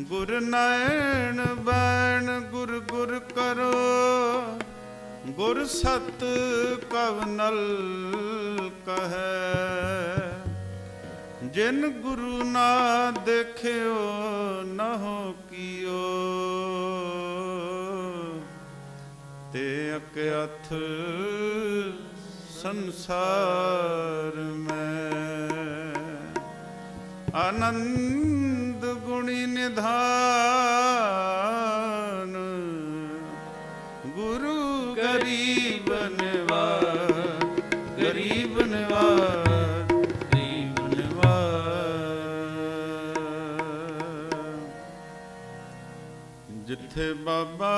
ਗੁਰ ਨੈਣ ਬੈਣ ਗੁਰ ਗੁਰ ਕਰੋ, ਗੁਰ ਸਤ ਕਵਨਲ ਕਹੈ। ਜਿਨ ਗੁਰੂ ਨਾ ਦੇਖਿਓ ਨਾ ਹੋ ਕੀਓ। ਤੇ ਅਕ ਅਥ ਸੰਸਾਰ ਮੈਂ ਆਨੰਦ ਗੁਣੀ ਨਿਧਾਨ ਗੁਰੂ ਗਰੀਬ ਨਿਵਾਰ ਗਰੀਬ ਨਿਵਾਰ ਗਰੀਬ ਨਿਵਾਰ ਜਿੱਥੇ ਬਾਬਾ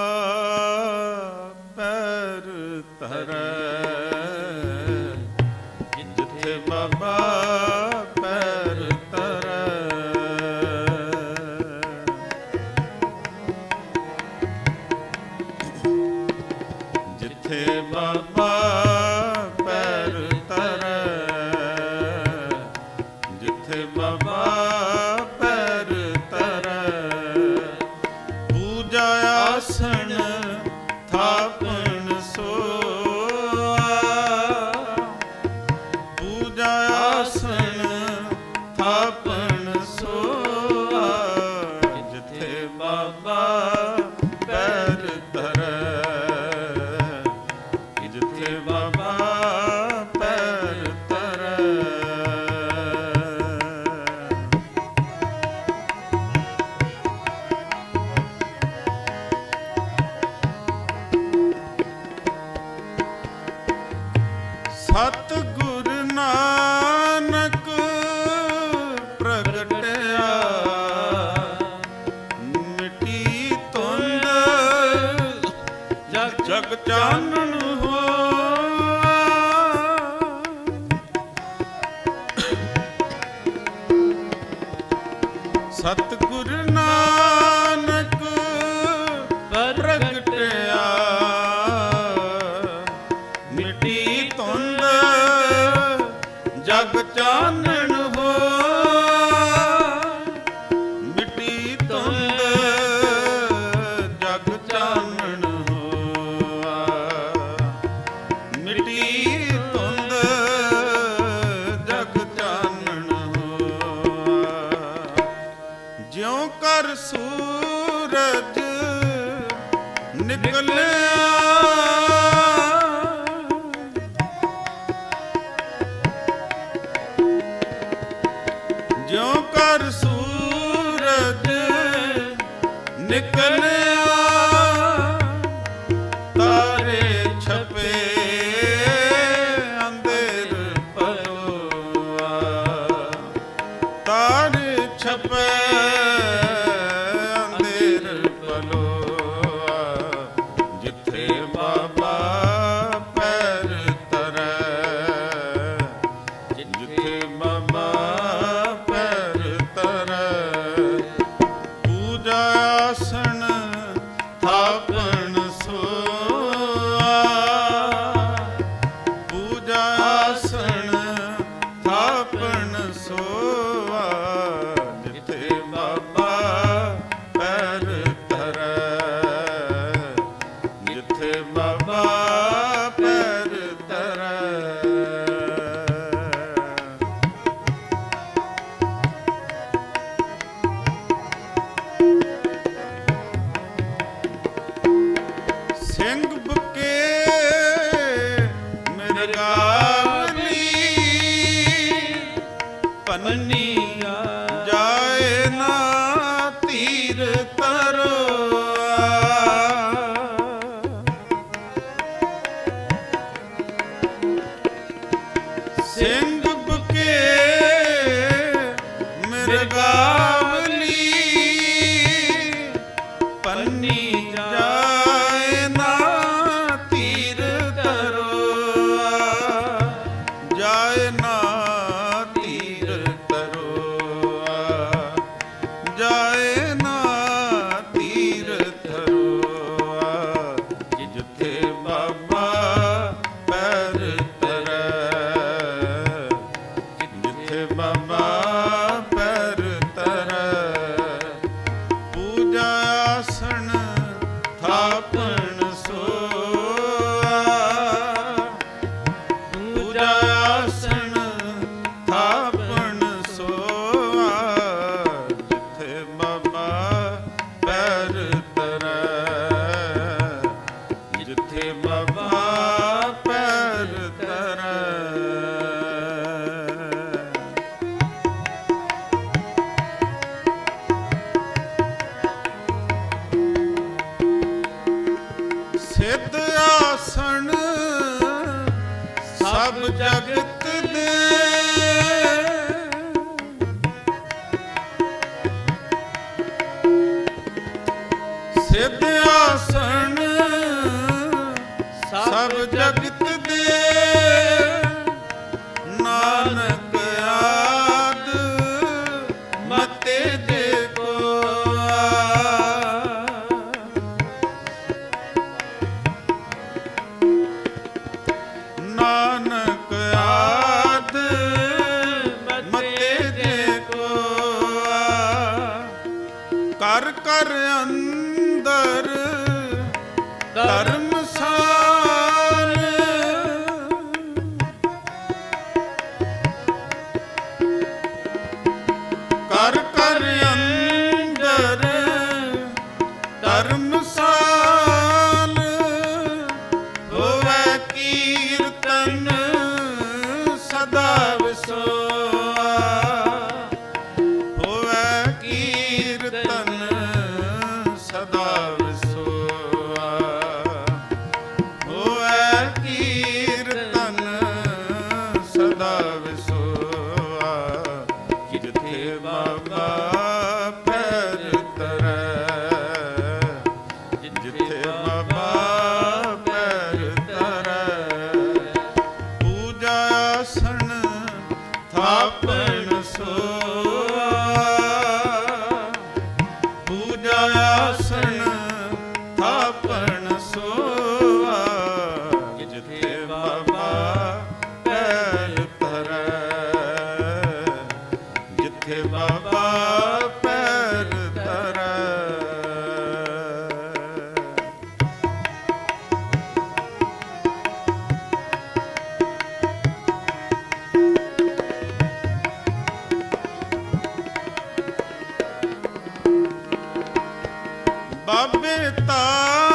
ਬਾਬੇ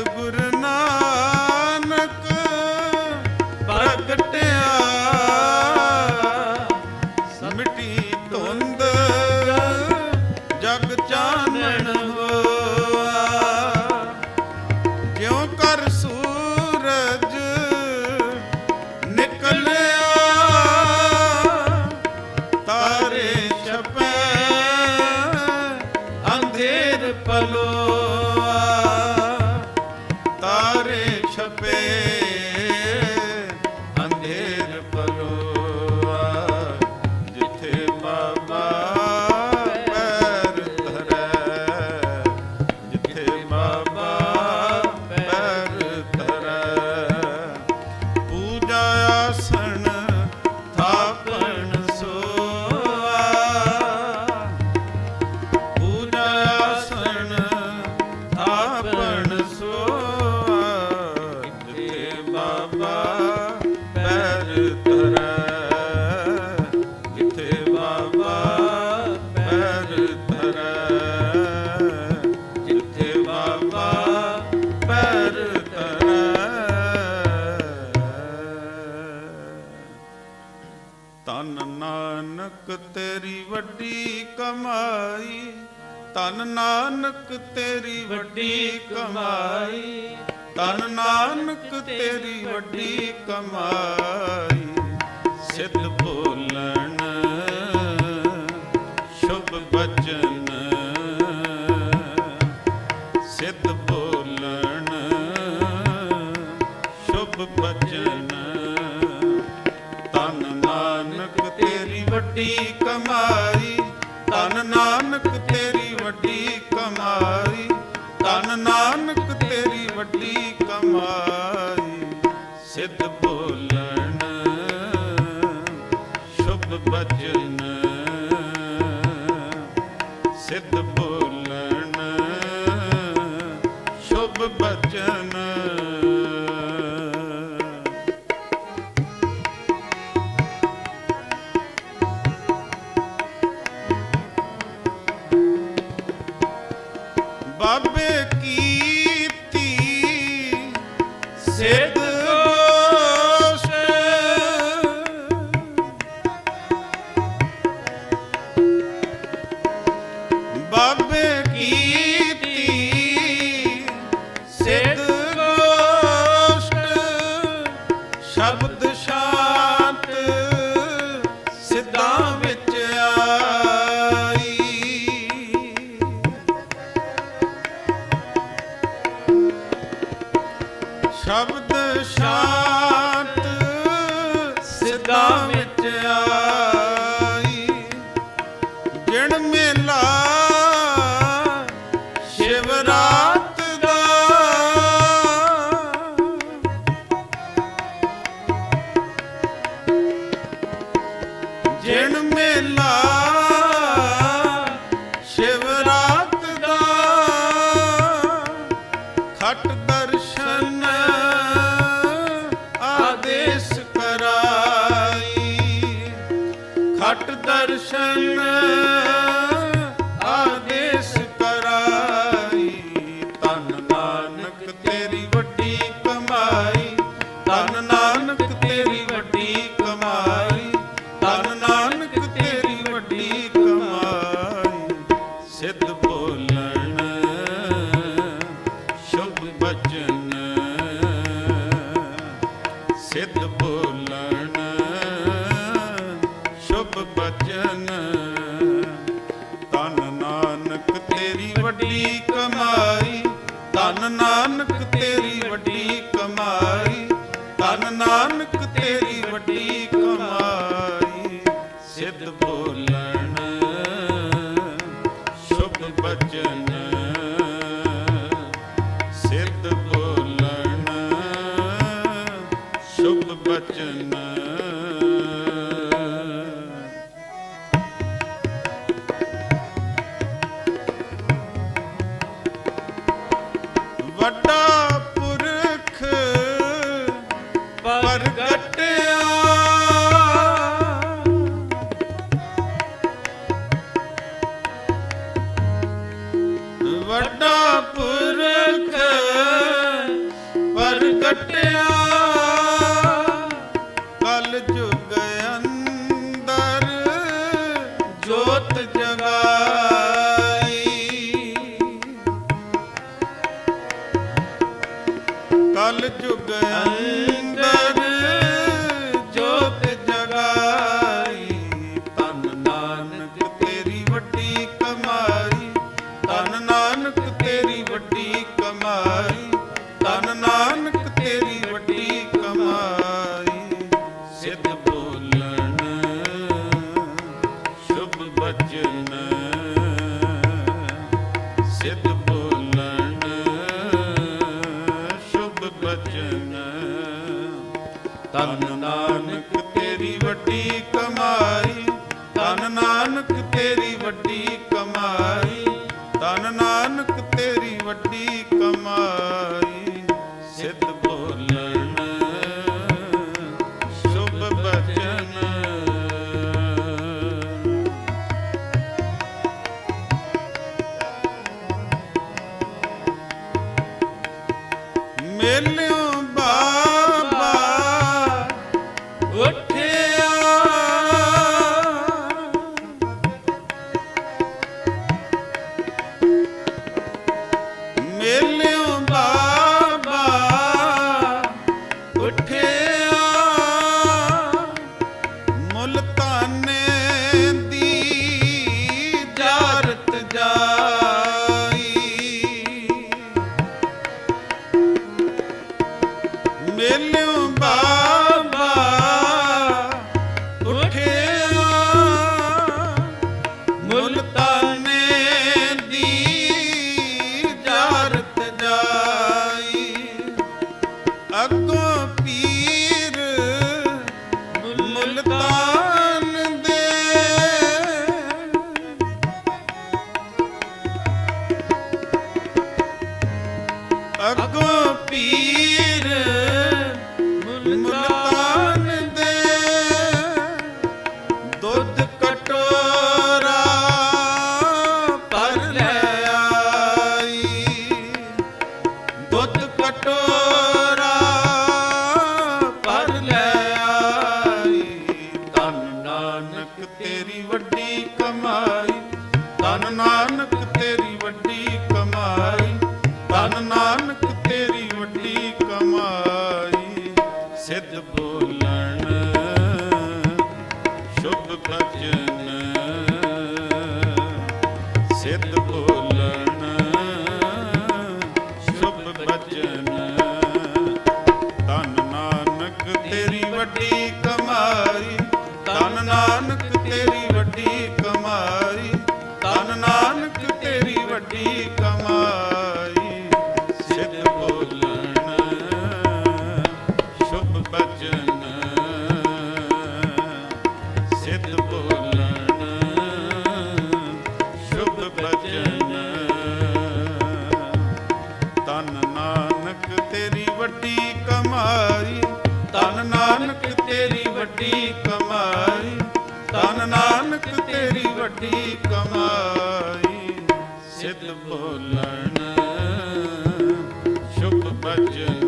सतगुरु ਤਨ ਨਾਨਕ ਤੇਰੀ ਵੱਡੀ ਕਮਾਈ। ਤਨ ਨਾਨਕ ਤੇਰੀ ਵੱਡੀ ਕਮਾਈ। ਸਿੱਧ ਬੋਲਣ, ਸ਼ੁਭ ਬਚਨ। ਸਿੱਧ ਬੋਲਣ, ਸ਼ੁਭ ਬਚਨ। ਤਨ ਨਾਨਕ ਤੇਰੀ ਵੱਡੀ ਨਾਨਕ ਨਾਨਕ ਤੇਰੀ ਵੱਡੀ ਕਮਾਈ। ਸਿੱਧ ਬੋਲਣ ਸ਼ੁਭ ਬਚਨ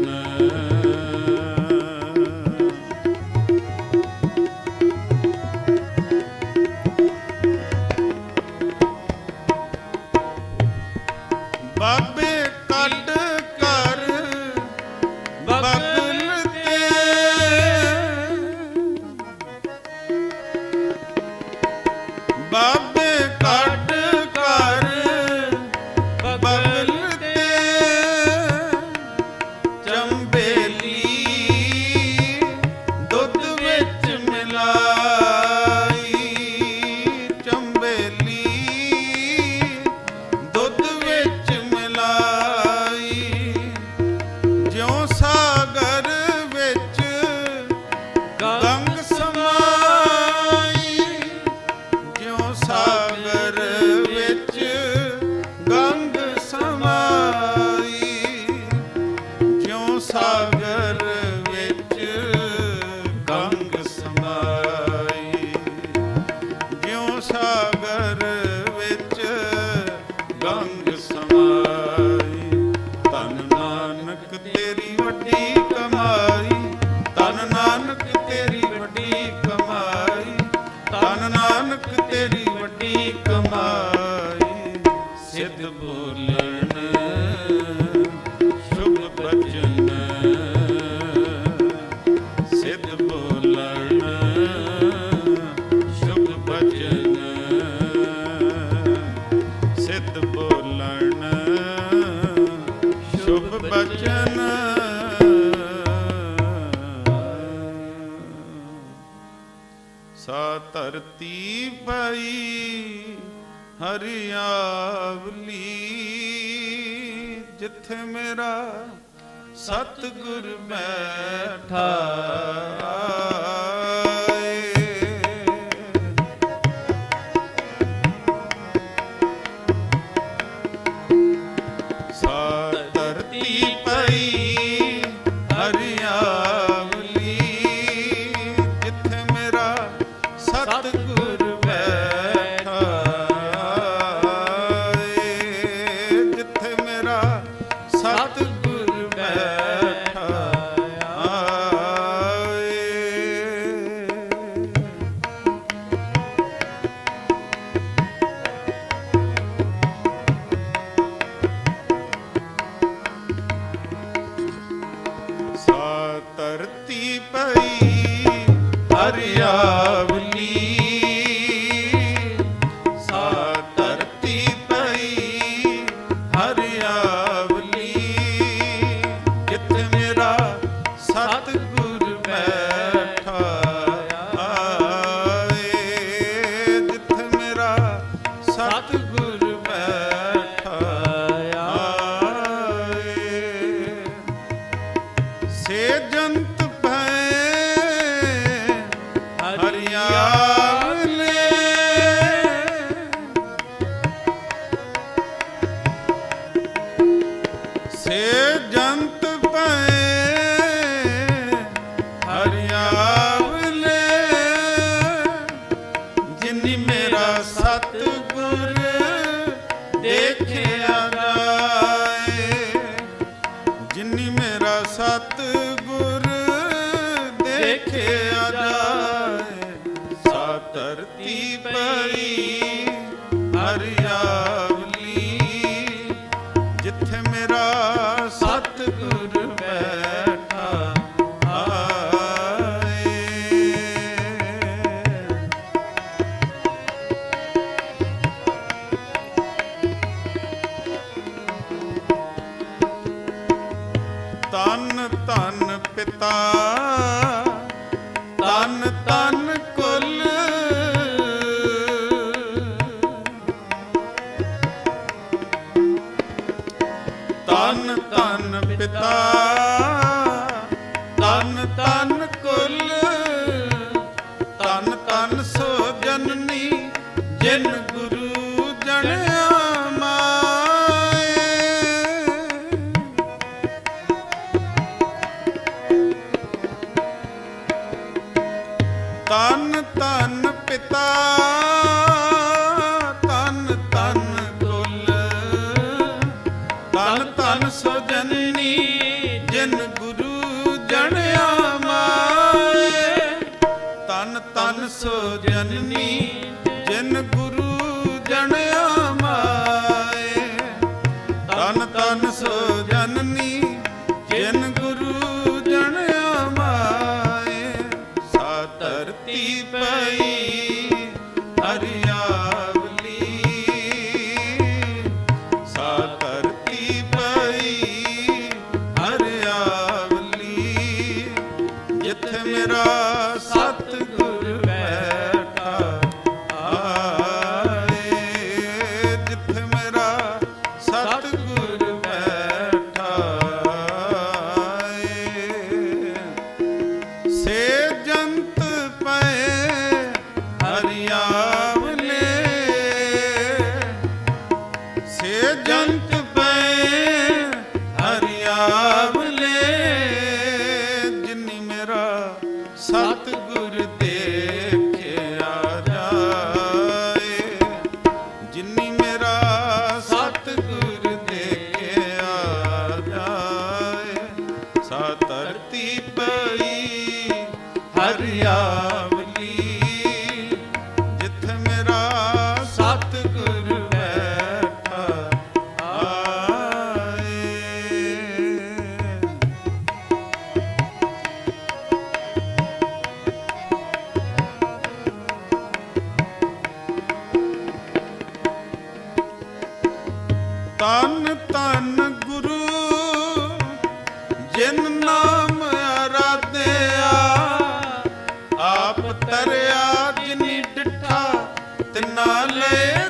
ਤੀਰਥ ਮੇਰਾ ਸਤਿਗੁਰ ਬੈਠਾ। Yeah. माता ਤਨ ਸੋ ਜਨਨੀ ਜਨ ਗੁਰੂ ਜਨ ਆਪ ਤਰਿਆ ਜਿਨੀ ਡਿਠਾ ਤਿਨਾ ਲੈ